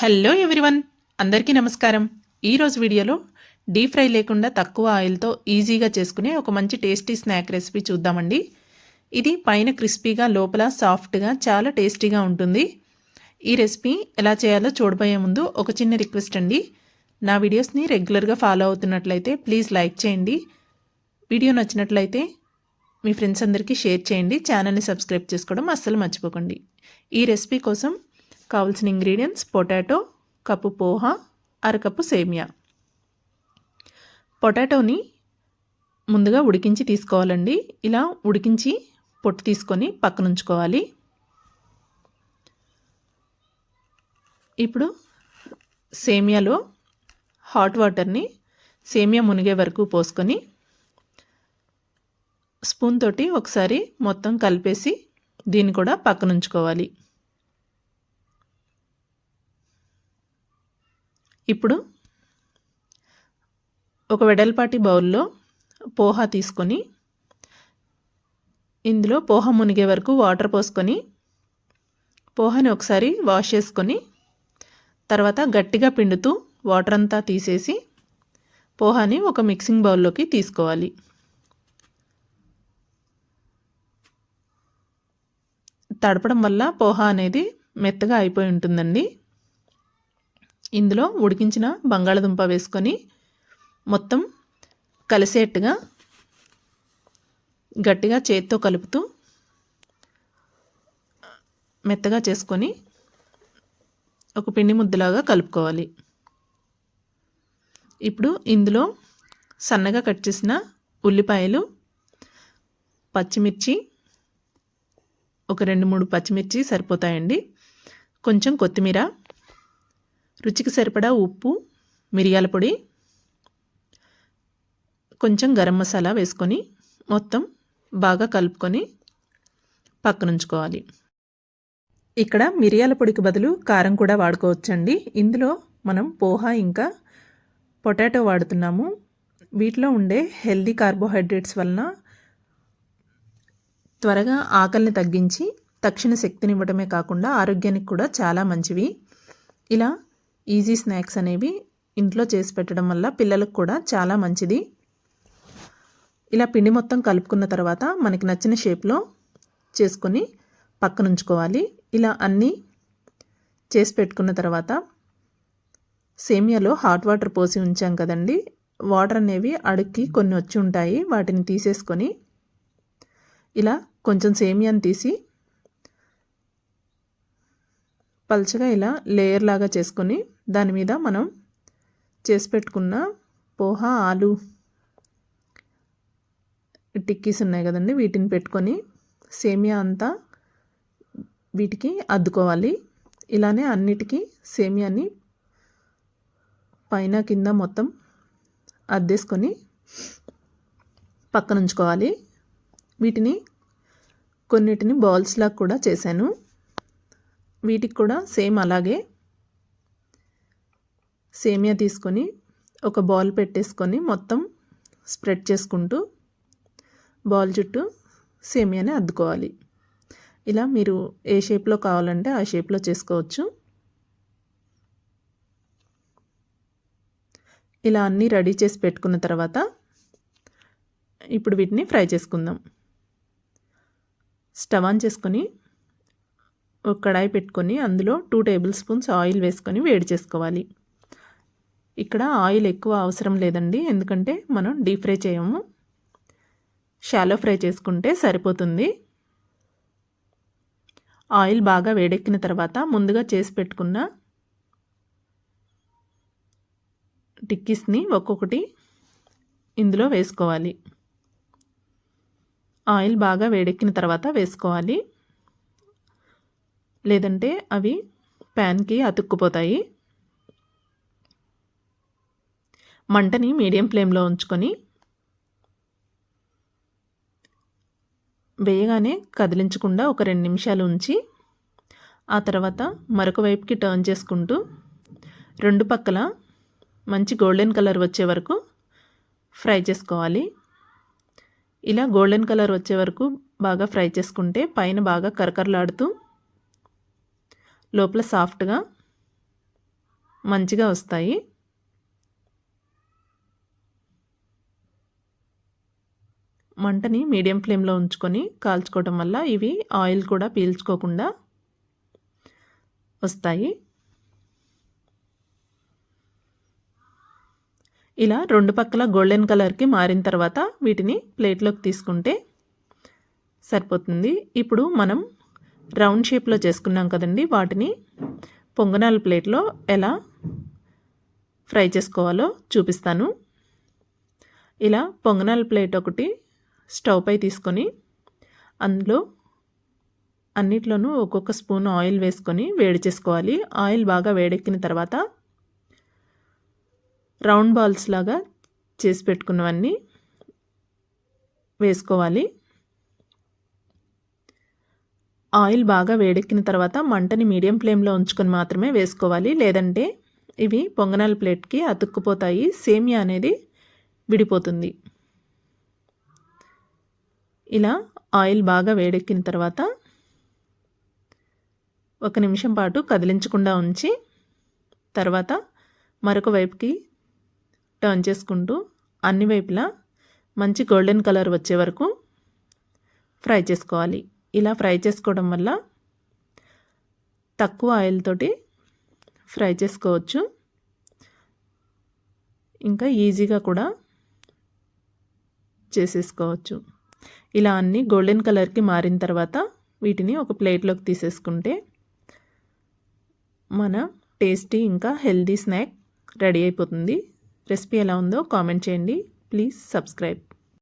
Hello everyone అందరికీ నమస్కారం. ఈరోజు వీడియోలో డీప్ ఫ్రై లేకుండా తక్కువ ఆయిల్తో ఈజీగా చేసుకునే ఒక మంచి టేస్టీ స్నాక్ రెసిపీ చూద్దామండి. ఇది పైన క్రిస్పీగా లోపల సాఫ్ట్గా చాలా టేస్టీగా ఉంటుంది. ఈ రెసిపీ ఎలా చేయాలో చూడబోయే ముందు ఒక చిన్న రిక్వెస్ట్ అండి. నా వీడియోస్ని రెగ్యులర్గా ఫాలో అవుతున్నట్లయితే ప్లీజ్ లైక్ చేయండి. వీడియో నచ్చినట్లయితే మీ ఫ్రెండ్స్ అందరికీ షేర్ చేయండి. ఛానల్ని సబ్స్క్రైబ్ చేసుకోవడం అస్సలు మర్చిపోకండి. ఈ రెసిపీ కోసం కావాల్సిన ఇంగ్రీడియంట్స్ పొటాటో కప్పు పోహ అరకప్పు సేమియా. పొటాటోని ముందుగా ఉడికించి తీసుకోవాలండి. ఇలా ఉడికించి పొట్టు తీసుకొని పక్కనుంచుకోవాలి. ఇప్పుడు సేమియాలో హాట్ వాటర్ని సేమియా మునిగే వరకు పోసుకొని స్పూన్ తోటి ఒకసారి మొత్తం కలిపేసి దీన్ని కూడా పక్కనుంచుకోవాలి. ఇప్పుడు ఒక వెడల్పాటి బౌల్లో పోహా తీసుకొని ఇందులో పోహ మునిగే వరకు వాటర్ పోసుకొని పోహని ఒకసారి వాష్ చేసుకొని తర్వాత గట్టిగా పిండుతూ వాటర్ అంతా తీసేసి పోహాని ఒక మిక్సింగ్ బౌల్లోకి తీసుకోవాలి. తడపడం వల్ల పోహా అనేది మెత్తగా అయిపోయి ఉంటుందండి. ఇందులో ఉడికించిన బంగాళదుంప వేసుకొని మొత్తం కలిసేట్టుగా గట్టిగా చేతితో కలుపుతూ మెత్తగా చేసుకొని ఒక పిండి ముద్దలాగా కలుపుకోవాలి. ఇప్పుడు ఇందులో సన్నగా కట్ చేసిన ఉల్లిపాయలు పచ్చిమిర్చి ఒక రెండు మూడు పచ్చిమిర్చి సరిపోతాయండి. కొంచెం కొత్తిమీర రుచికి సరిపడా ఉప్పు మిరియాల పొడి కొంచెం గరం మసాలా వేసుకొని మొత్తం బాగా కలుపుకొని పక్కనుంచుకోవాలి. ఇక్కడ మిరియాల పొడికి బదులు కారం కూడా వాడుకోవచ్చండి. ఇందులో మనం పోహా ఇంకా పొటాటో వాడుతున్నాము. వీటిలో ఉండే హెల్దీ కార్బోహైడ్రేట్స్ వలన త్వరగా ఆకలిని తగ్గించి తక్షణ శక్తినివ్వడమే కాకుండా ఆరోగ్యానికి కూడా చాలా మంచివి. ఇలా ఈజీ స్నాక్స్ అనేవి ఇంట్లో చేసి పెట్టడం వల్ల పిల్లలకు కూడా చాలా మంచిది. ఇలా పిండి మొత్తం కలుపుకున్న తర్వాత మనకి నచ్చిన షేప్లో చేసుకొని పక్కన ఉంచుకోవాలి ఇలా అన్నీ చేసి పెట్టుకున్న తర్వాత సేమియాలో హాట్ వాటర్ పోసి ఉంచాం కదండి. వాటర్ అనేవి అడుక్కి కొన్ని వచ్చి ఉంటాయి. వాటిని తీసేసుకొని ఇలా కొంచెం సేమియాని తీసి పలుచగా ఇలా లేయర్ లాగా చేసుకొని దాని మీద మనం చేసి పెట్టుకున్న పోహా ఆలు టిక్కీస్ ఉన్నాయి కదండి వీటిని పెట్టుకొని సేమియా అంతా వీటికి అద్దుకోవాలి. ఇలానే అన్నిటికీ సేమియాని పైన కింద మొత్తం అద్దేసుకొని పక్కన ఉంచుకోవాలి వీటిని కొన్నిటిని బాల్స్లాగా కూడా చేశాను. వీటికి కూడా సేమ్ అలాగే సేమియా తీసుకొని ఒక బాల్ పెట్టేసుకొని మొత్తం స్ప్రెడ్ చేసుకుంటూ బాల్ చుట్టూ సేమియాని అద్దుకోవాలి. ఇలా మీరు ఏ షేప్లో కావాలంటే ఆ షేప్లో చేసుకోవచ్చు. ఇలా అన్నీ రెడీ చేసి పెట్టుకున్న తర్వాత ఇప్పుడు వీటిని ఫ్రై చేసుకుందాం. స్టవ్ ఆన్ చేసుకొని ఒక కడాయి పెట్టుకొని అందులో టూ టేబుల్ స్పూన్స్ ఆయిల్ వేసుకొని వేడి చేసుకోవాలి. ఇక్కడ ఆయిల్ ఎక్కువ అవసరం లేదండి ఎందుకంటే మనం డీప్ ఫ్రై చేయము. షాలో ఫ్రై చేసుకుంటే సరిపోతుంది. ఆయిల్ బాగా వేడెక్కిన తర్వాత ముందుగా చేసి పెట్టుకున్న టిక్కీస్ని ఒక్కొక్కటి ఇందులో వేసుకోవాలి. ఆయిల్ బాగా వేడెక్కిన తర్వాత వేసుకోవాలి. లేదంటే అవి ప్యాన్కి అతుక్కుపోతాయి. మంటని మీడియం ఫ్లేమ్లో ఉంచుకొని వేయగానే కదిలించకుండా ఒక రెండు నిమిషాలు ఉంచి ఆ తర్వాత మరొక వైపుకి టర్న్ చేసుకుంటూ రెండు పక్కల మంచి గోల్డెన్ కలర్ వచ్చే వరకు ఫ్రై చేసుకోవాలి. ఇలా గోల్డెన్ కలర్ వచ్చే వరకు బాగా ఫ్రై చేసుకుంటే పైన బాగా కరకరలాడుతూ లోపల సాఫ్ట్గా మంచిగా వస్తాయి. మంటని మీడియం ఫ్లేమ్లో ఉంచుకొని కాల్చుకోవడం వల్ల ఇవి ఆయిల్ కూడా పీల్చుకోకుండా వస్తాయి. ఇలా రెండు పక్కల గోల్డెన్ కలర్కి మారిన తర్వాత వీటిని ప్లేట్లోకి తీసుకుంటే సరిపోతుంది. ఇప్పుడు మనం రౌండ్ షేప్లో చేసుకున్నాం కదండి వాటిని. పొంగనాల ప్లేట్లో ఎలా ఫ్రై చేసుకోవాలో చూపిస్తాను. ఇలా పొంగనాల ప్లేట్ ఒకటి స్టవ్ పై తీసుకొని అందులో అన్నిట్లోనూ ఒక్కొక్క స్పూన్ ఆయిల్ వేసుకొని వేడి చేసుకోవాలి. ఆయిల్ బాగా వేడెక్కిన తర్వాత రౌండ్ బాల్స్ లాగా చేసి పెట్టుకున్నవన్నీ వేసుకోవాలి. ఆయిల్ బాగా వేడెక్కిన తర్వాత మంటని మీడియం ఫ్లేమ్లో ఉంచుకొని మాత్రమే వేసుకోవాలి. లేదంటే ఇవి పొంగనాల ప్లేట్కి అతుక్కుపోతాయి. సేమియా అనేది విడిపోతుంది. ఇలా ఆయిల్ బాగా వేడెక్కిన తర్వాత ఒక నిమిషం పాటు కదిలించకుండా ఉంచి తర్వాత మరొక వైపుకి టర్న్ చేసుకుంటూ అన్ని వైపులా మంచి గోల్డెన్ కలర్ వచ్చే వరకు ఫ్రై చేసుకోవాలి. ఇలా ఫ్రై చేసుకోవడం వల్ల తక్కువ ఆయిల్ తోటి ఫ్రై చేసుకోవచ్చు. ఇంకా ఈజీగా కూడా చేసేసుకోవచ్చు. ఇలా అన్నీ గోల్డెన్ కలర్కి మారిన తర్వాత వీటిని ఒక ప్లేట్లోకి తీసేసుకుంటే మన టేస్టీ ఇంకా హెల్దీ స్నాక్ రెడీ అయిపోతుంది. రెసిపీ ఎలా ఉందో కామెంట్ చేయండి. Please subscribe.